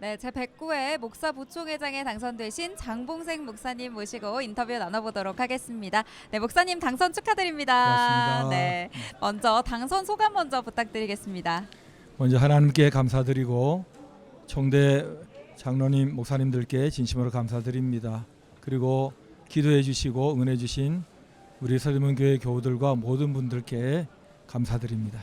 네, 제 109회 목사 부총회장에 당선되신 장봉생 목사님 모시고 인터뷰 나눠보도록 하겠습니다. 네, 목사님 당선 축하드립니다. 고맙습니다. 네, 먼저 당선 소감 먼저 부탁드리겠습니다. 먼저 하나님께 감사드리고 총대 장로님 목사님들께 진심으로 감사드립니다. 그리고 기도해 주시고 응원해 주신 우리 서대문 교회 교우들과 모든 분들께 감사드립니다.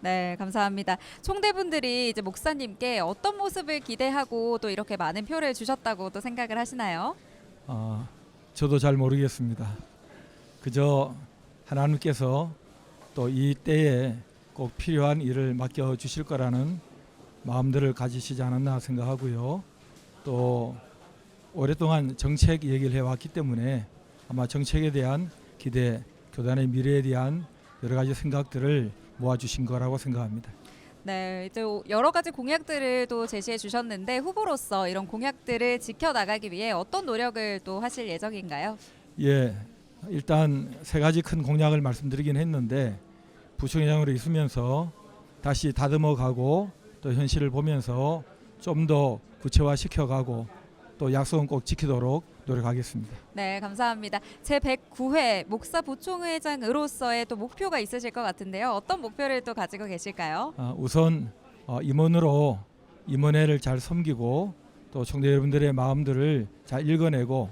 네, 감사합니다. 총대분들이 이제 목사님께 어떤 모습을 기대하고 또 이렇게 많은 표를 주셨다고 또 생각을 하시나요? 아, 저도 잘 모르겠습니다. 그저 하나님께서 또 이 때에 꼭 필요한 일을 맡겨 주실 거라는 마음들을 가지시지 않았나 생각하고요. 또 오랫동안 정책 얘기를 해왔기 때문에 아마 정책에 대한 기대, 교단의 미래에 대한 여러 가지 생각들을 모아주신 거라고 생각합니다. 네, 이제 여러 가지 공약들을 또 제시해 주셨는데 후보로서 이런 공약들을 지켜 나가기 위해 어떤 노력을 또 하실 예정인가요? 예, 일단 세 가지 큰 공약을 말씀드리긴 했는데 부총회장으로 있으면서 다시 다듬어 가고 또 현실을 보면서 좀 더 구체화 시켜 가고 또 약속은 꼭 지키도록 노력하겠습니다. 네, 감사합니다. 제 109회 목사 부총회장으로서의 또 목표가 있으실 것 같은데요. 어떤 목표를 또 가지고 계실까요? 아, 우선 어, 임원으로 임원회를 잘 섬기고 또 총대 여러분들의 마음들을 잘 읽어내고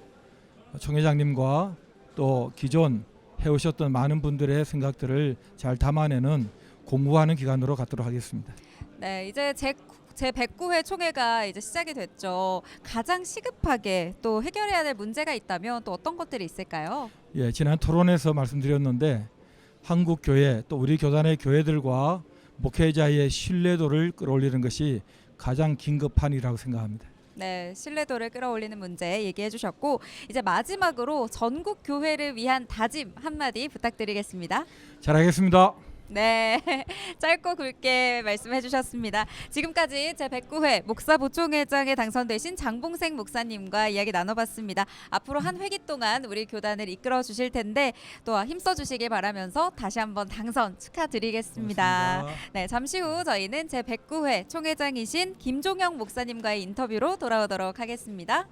총회장님과 또 기존 해오셨던 많은 분들의 생각들을 잘 담아내는 공부하는 기간으로 갖도록 하겠습니다. 네, 이제 제 제 109회 총회가 이제 시작이 됐죠. 가장 시급하게 또 해결해야 될 문제가 있다면 또 어떤 것들이 있을까요? 예, 지난 토론에서 말씀드렸는데 한국 교회 또 우리 교단의 교회들과 목회자의 신뢰도를 끌어올리는 것이 가장 긴급한 일이라고 생각합니다. 네, 신뢰도를 끌어올리는 문제 얘기해 주셨고 이제 마지막으로 전국 교회를 위한 다짐 한마디 부탁드리겠습니다. 잘하겠습니다. 네, 짧고 굵게 말씀해 주셨습니다. 지금까지 제 109회 목사 부총회장에 당선되신 장봉생 목사님과 이야기 나눠봤습니다. 앞으로 한 회기 동안 우리 교단을 이끌어 주실 텐데 또 힘써 주시길 바라면서 다시 한번 당선 축하드리겠습니다. 고맙습니다. 네, 잠시 후 저희는 제 109회 총회장이신 김종영 목사님과의 인터뷰로 돌아오도록 하겠습니다.